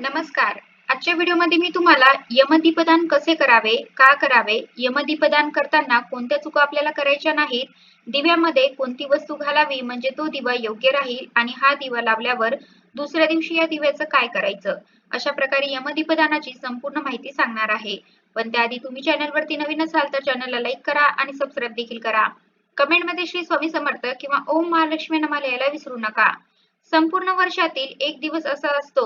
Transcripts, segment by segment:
नमस्कार. आजच्या व्हिडिओमध्ये मी तुम्हाला यमदीपदान कसे करावे का करावे यमदीपदान करताना कोणत्या चुका आपल्याला करायच्या नाहीत दिव्यामध्ये कोणती वस्तू घालावी म्हणजे तो दिवा योग्य राहील आणि हा दिवा लावल्यावर दुसऱ्या दिवशी या दिव्याचं काय करायचं? अशा प्रकारे यमदीपदानाची संपूर्ण माहिती सांगणार आहे. पण त्याआधी तुम्ही चॅनलवरती नवीन असाल तर चॅनलला लाईक करा आणि सबस्क्राईब देखील करा. कमेंटमध्ये श्री स्वामी समर्थ किंवा ओम महालक्ष्मी नमा लिहायला विसरू नका. संपूर्ण वर्षातील एक दिवस असा असतो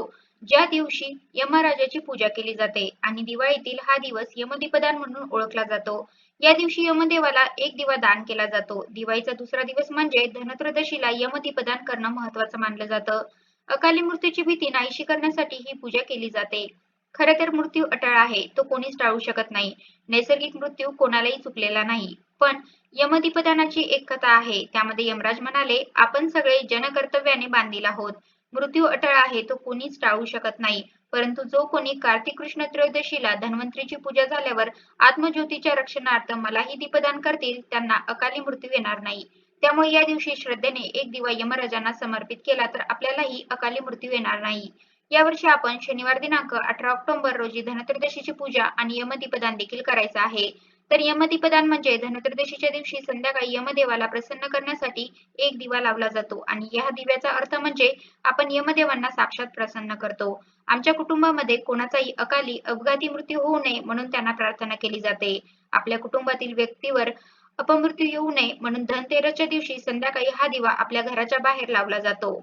ज्या दिवशी यमराजाची पूजा केली जाते आणि दिवाळीतील हा दिवस यमदीपदान म्हणून ओळखला जातो या दिवशी यमदेवाला एक दिवा दान केला जातो. दिवाळीचा दुसरा दिवस म्हणजे धनत्रदशीला यमदीपदान करणं महत्वाचं मानलं जातं. अकाली मृत्यूची भीती नाहीशी करण्यासाठी ही पूजा केली जाते. खरे तर मृत्यू अटळ आहे तो कोणीच टाळू शकत नाही. नैसर्गिक मृत्यू कोणालाही चुकलेला नाही. पण यमदीपदानाची एक कथा आहे त्यामध्ये यमराज म्हणाले आपण सगळे जनकर्तव्याने बांधील आहोत. मृत्यू अटळ आहे तो कोणीच टाळू शकत नाही. परंतु जो कोणी कार्तिक कृष्ण त्रयोदशीला धन्वंतरीची पूजा झाल्यावर आत्मज्योतीच्या रक्षणार्थ मलाही दीपदान करतील त्यांना अकाली मृत्यू येणार नाही. त्यामुळे या दिवशी श्रद्धेने एक दिवा यमराजांना समर्पित केला तर आपल्यालाही अकाली मृत्यू येणार नाही. यावर्षी आपण शनिवार दिनांक अठरा ऑक्टोबर रोजी धनत्रयोदशीची पूजा आणि यमदीपदान देखील करायचं आहे. तर यमदीपदान म्हणजे धनत्रयोदशीच्या दिवशी संध्याकाळी यमदेवाला प्रसन्न करण्यासाठी एक दिवा लावला जातो. आणि या दिव्याचा अर्थ म्हणजे आपण यमदेवांना साक्षात प्रसन्न करतो. आमच्या कुटुंबामध्ये कोणाचाही अकाली अपघाती मृत्यू होऊ नये म्हणून त्यांना प्रार्थना केली जाते. आपल्या कुटुंबातील व्यक्तीवर अपमृत्यू येऊ नये म्हणून धनतेरसच्या दिवशी संध्याकाळी हा दिवा आपल्या घराच्या बाहेर लावला जातो.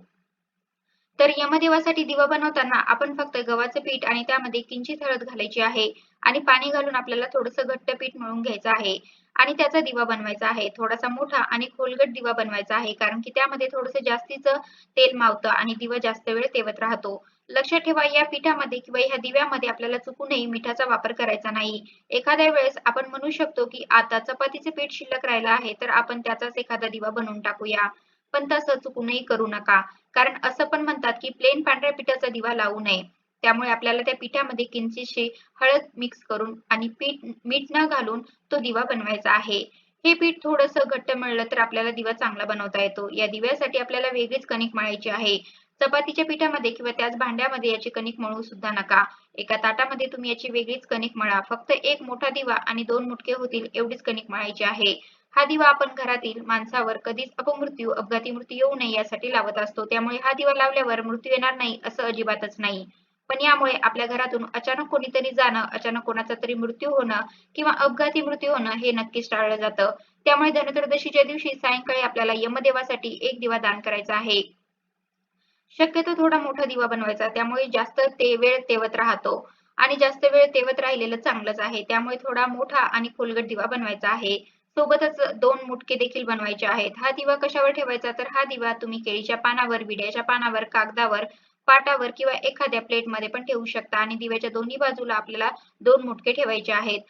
तर यमदेवासाठी दिवा बनवताना आपण फक्त गव्हाचं पीठ आणि त्यामध्ये किंचित हळद घालायची आहे आणि पाणी घालून आपल्याला थोडंसं घट्ट पीठ मळून घ्यायचं आहे आणि त्याचा दिवा बनवायचा आहे. थोडासा मोठा आणि खोलगट दिवा बनवायचा आहे कारण की त्यामध्ये थोडंसं जास्तीचं तेल मावतं आणि दिवा जास्त वेळ तेवत राहतो. लक्षात ठेवा या पिठामध्ये किंवा ह्या दिव्यामध्ये आपल्याला चुकूनही मिठाचा वापर करायचा नाही. एखाद्या वेळेस आपण म्हणू शकतो की आता चपातीचे पीठ शिल्लक राहिलं आहे तर आपण त्याचाच एखादा दिवा बनवून टाकूया. पण तसं चुकूनही करू नका. कारण असं पण म्हणतात की प्लेन पांढऱ्या पिठाचा दिवा लावू नये. त्यामुळे आपल्याला त्या पिठामध्ये किंचितशी हळद मिक्स करून आणि पीठ मीठ न घालून तो दिवा बनवायचा आहे. हे पीठ थोडस घट्ट मिळलं तर आपल्याला दिवा चांगला बनवता येतो. या दिव्यासाठी आपल्याला वेगळीच कणिक मळायची आहे. चपातीच्या पिठामध्ये किंवा त्याच भांड्यामध्ये याची कणिक मळू सुद्धा नका. एका ताटामध्ये तुम्ही याची वेगळीच कणिक मळा. फक्त एक मोठा दिवा आणि दोन मुटके होतील एवढीच कणिक मळायची आहे. हा दिवा आपण घरातील माणसावर कधीच अपमृत्यू अपघाती मृत्यू येऊ नये यासाठी लावत असतो. त्यामुळे हा दिवा लावल्यावर मृत्यू येणार नाही असं अजिबातच नाही. पण यामुळे आपल्या घरातून अचानक कोणीतरी जाणं अचानक कोणाचा तरी मृत्यू होणं किंवा अपघाती मृत्यू होणं हे नक्कीच टाळलं जातं. त्यामुळे धनत्रयोदशीच्या दिवशी सायंकाळी आपल्याला यमदेवासाठी एक दिवा दान करायचा आहे. शक्यतो थोडा मोठा दिवा बनवायचा त्यामुळे जास्त ते वेळ तेवत राहतो. आणि जास्त वेळ तेवत राहिलेलं चांगलंच आहे. त्यामुळे थोडा मोठा आणि खोलगट दिवा बनवायचा आहे. सोबतच दोन मुटके देखील बनवायचे आहेत. हा दिवा कशावर ठेवायचा? तर हा दिवा तुम्ही केळीच्या पानावर विड्याच्या पानावर कागदावर पाटावर किंवा एखाद्या प्लेटमध्ये पण ठेवू शकता आणि दिव्याच्या दोन्ही बाजूला आपल्याला दोन मुटके ठेवायचे आहेत.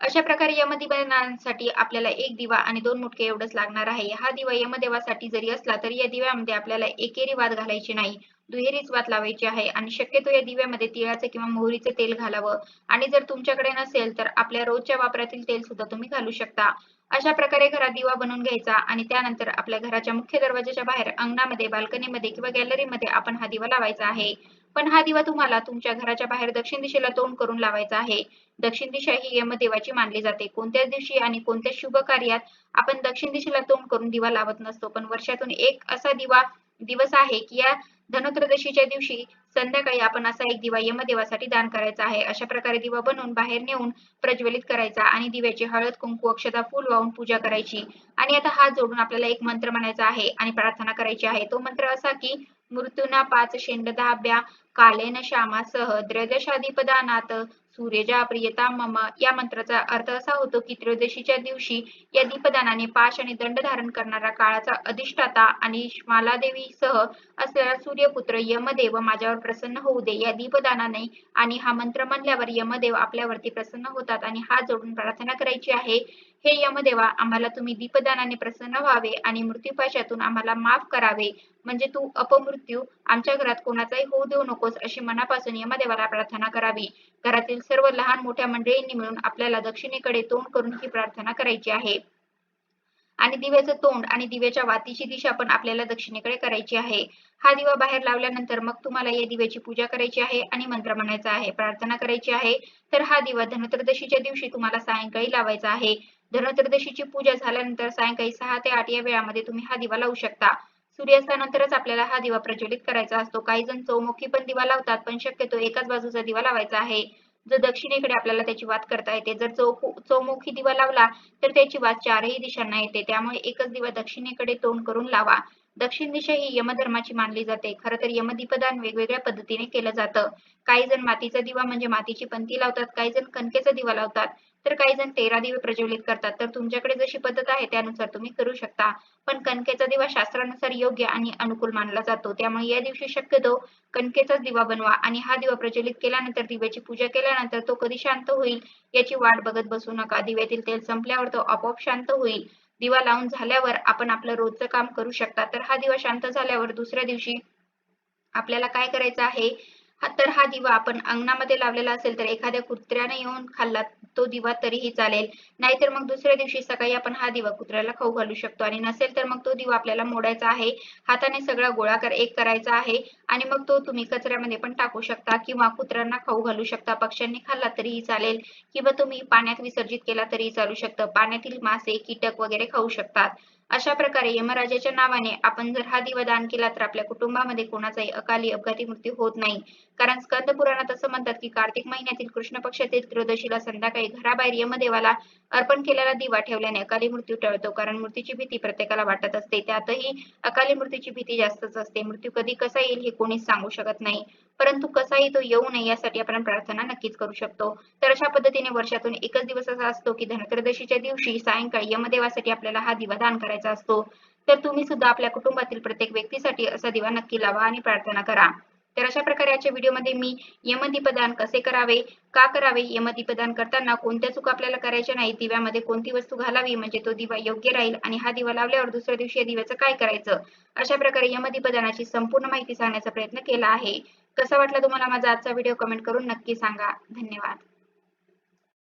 अशा प्रकारे यमदिवासाठी आपल्याला एक दिवा आणि दोन मुटके एवढंच लागणार आहे. हा दिवा यमदेवासाठी जरी असला तरी या दिव्यामध्ये आपल्याला एकेरी वाद घालायची नाही. दुहेरीच वात लावायची आहे. आणि शक्यतो या दिव्यामध्ये तिळाचे किंवा मोहरीचे तेल घालावं. आणि जर तुमच्याकडे नसेल तर आपल्या रोजच्या वापरातील तेल सुद्धा तुम्ही घालू शकता. अशा प्रकारे घरात दिवा बनवून घ्यायचा आणि त्यानंतर आपल्या घराच्या मुख्य दरवाजाच्या बाहेर अंगणामध्ये बाल्कनीमध्ये किंवा गॅलरीमध्ये आपण हा दिवा लावायचा आहे. पण हा दिवा तुम्हाला तुमच्या घराच्या बाहेर दक्षिण दिशेला तोंड करून लावायचा आहे. दक्षिण दिशा ही यमदेवाची मानली जाते. कोणत्याच दिवशी आणि कोणत्या शुभ कार्यात आपण दक्षिण दिशेला तोंड करून दिवा लावत नसतो. पण वर्षातून एक असा दिवा दिवस आहे की या धनत्रयोदशीच्या दिवशी संध्याकाळी आपण असा एक दिवा यमदेवासाठी दान करायचा आहे. अशा प्रकारे दिवा बनवून बाहेर नेऊन प्रज्वलित करायचा आणि दिव्याची हळद कुंकू अक्षता फुल वाहून पूजा करायची. आणि आता हात जोडून आपल्याला एक मंत्र म्हणायचा आहे आणि प्रार्थना करायची आहे. तो मंत्र असा की मृत्यूना पाच शेंडदाभ्या कालेन श्यामासह द्रदशाधिपदानात सूर्यजा प्रियता मम या मंत्राचा अर्थ असा होतो की त्रयोदशीच्या दिवशी या दीपदानाने पाश आणि दंड धारण करणारा काळाचा अधिष्ठाता आणि श्मालादेवी सह असलेला सूर्यपुत्र यमदेव माझ्यावर प्रसन्न होऊ दे. या दीपदानाने आणि हा मंत्र म्हणल्यावर यमदेव आपल्यावरती प्रसन्न होतात आणि हात जोडून प्रार्थना करायची आहे. हे यमदेवा आम्हाला तुम्ही दीपदानाने प्रसन्न व्हावे आणि मृत्यूपाशातून आम्हाला माफ करावे. म्हणजे तू अपमृत्यू आमच्या घरात कोणाचाही होऊ देऊ नकोस अशी मनापासून यमदेवाला प्रार्थना करावी. घरातील सर्व लहान मोठ्या मंडळींनी मिळून आपल्याला दक्षिणेकडे तोंड करून ही प्रार्थना करायची आहे. आणि दिव्याचं तोंड आणि दिव्याच्या वातीची दिशा पण आपल्याला दक्षिणेकडे करायची आहे. हा दिवा बाहेर लावल्यानंतर मग तुम्हाला या दिव्याची पूजा करायची आहे आणि मंत्र म्हणायचा आहे. प्रार्थना करायची आहे. तर हा दिवा धनत्रदशीच्या दिवशी तुम्हाला सायंकाळी लावायचा आहे. धनत्रयोदशीची पूजा झाल्यानंतर सायंकाळी सहा ते आठ या वेळामध्ये तुम्ही हा दिवा लावू शकता. सूर्यास्तानंतरच आपल्याला हा दिवा प्रज्वलित करायचा असतो. काही जण चौमुखी पण दिवा लावतात पण शक्यतो एकाच बाजूचा दिवा लावायचा आहे. जर दक्षिणेकडे आपल्याला त्याची वात करता येते. जर चौमुखी दिवा लावला तर त्याची वात चारही दिशांना येते. त्यामुळे एकच दिवा दक्षिणेकडे तोंड करून लावा. दक्षिण दिशा ही यमधर्माची मानली जाते. खरं तर यमदीपदान वेगवेगळ्या पद्धतीने केलं जातं. काही जण मातीचा दिवा म्हणजे मातीची पंती लावतात काही जण कणकेचा दिवा लावतात तर काही जण तेरा दिवे प्रज्वलित करतात. तर तुमच्याकडे जशी पद्धत आहे त्यानुसार तुम्ही करू शकता. पण कणकेचा दिवा शास्त्रानुसार योग्य आणि अनुकूल मानला जातो. त्यामुळे या दिवशी शक्यतो कणकेचाच दिवा बनवा आणि हा दिवा प्रज्वलित केल्यानंतर दिव्याची पूजा केल्यानंतर तो कधी शांत होईल याची वाट बघत बसू नका. दिव्यातील तेल संपल्यावर तो आपोआप शांत होईल. दिवा लावून झाल्यावर आपण आपलं रोजचं काम करू शकता. तर हा दिवा शांत झाल्यावर दुसऱ्या दिवशी आपल्याला काय करायचं आहे? तर हा दिवा आपण अंगणामध्ये लावलेला असेल तर एखाद्या कुत्र्याने येऊन खाल्ला तो दिवा तरीही चालेल. नाहीतर मग दुसऱ्या दिवशी सकाळी आपण हा दिवा कुत्र्याला खाऊ घालू शकतो आणि नसेल तर मग तो दिवा आपल्याला मोडायचा आहे. हाताने सगळा गोळाकार एक करायचा आहे आणि मग तो तुम्ही कचऱ्यामध्ये पण टाकू शकता किंवा कुत्र्यांना खाऊ घालू शकता. पक्ष्यांनी खाल्ला तरीही चालेल किंवा तुम्ही पाण्यात विसर्जित केला तरीही चालू शकतं. पाण्यातील मासे कीटक वगैरे खाऊ शकतात. अशा प्रकारे यमराजाच्या नावाने आपण जर हा दिवा दान केला तर आपल्या कुटुंबामध्ये कोणाचाही अकाली अपघाती मृत्यू होत नाही. कारण स्कंद पुराणात असं म्हणतात की कार्तिक महिन्यातील कृष्ण पक्षातील त्रयोदशीला संध्याकाळी घराबाहेर यमदेवाला अर्पण केलेला दिवा ठेवल्याने अकाली मृत्यू टळतो. कारण मृत्यूची भीती प्रत्येकाला वाटत असते. त्यातही अकाली मृत्यूची भीती जास्तच असते. मृत्यू कधी कसा येईल हे कोणीच सांगू शकत नाही. परंतु कसाही तो येऊ नये यासाठी आपण प्रार्थना नक्कीच करू शकतो. तर अशा पद्धतीने वर्षातून एकच दिवस असा असतो की धनत्रयोदशीच्या दिवशी सायंकाळी यमदेवासाठी आपल्याला हा दिवा दान करायचा असतो. तर तुम्ही सुद्धा आपल्या कुटुंबातील प्रत्येक व्यक्तीसाठी असा दिवा नक्की लावा आणि प्रार्थना करा. तर अशा प्रकारे आजच्या व्हिडिओमध्ये मी यमदीपदान कसे करावे का करावे यमदीपदान करताना कोणत्या चुका आपल्याला करायच्या नाही दिव्यामध्ये कोणती वस्तू घालावी म्हणजे तो दिवा योग्य राहील आणि हा दिवा लावल्यावर दुसऱ्या दिवशी या दिव्याचं काय करायचं? अशा प्रकारे यमदीपदानाची संपूर्ण माहिती सांगण्याचा प्रयत्न केला आहे. कसा वाटला तुम्हाला माझा आजचा व्हिडिओ कमेंट करून नक्की सांगा. धन्यवाद.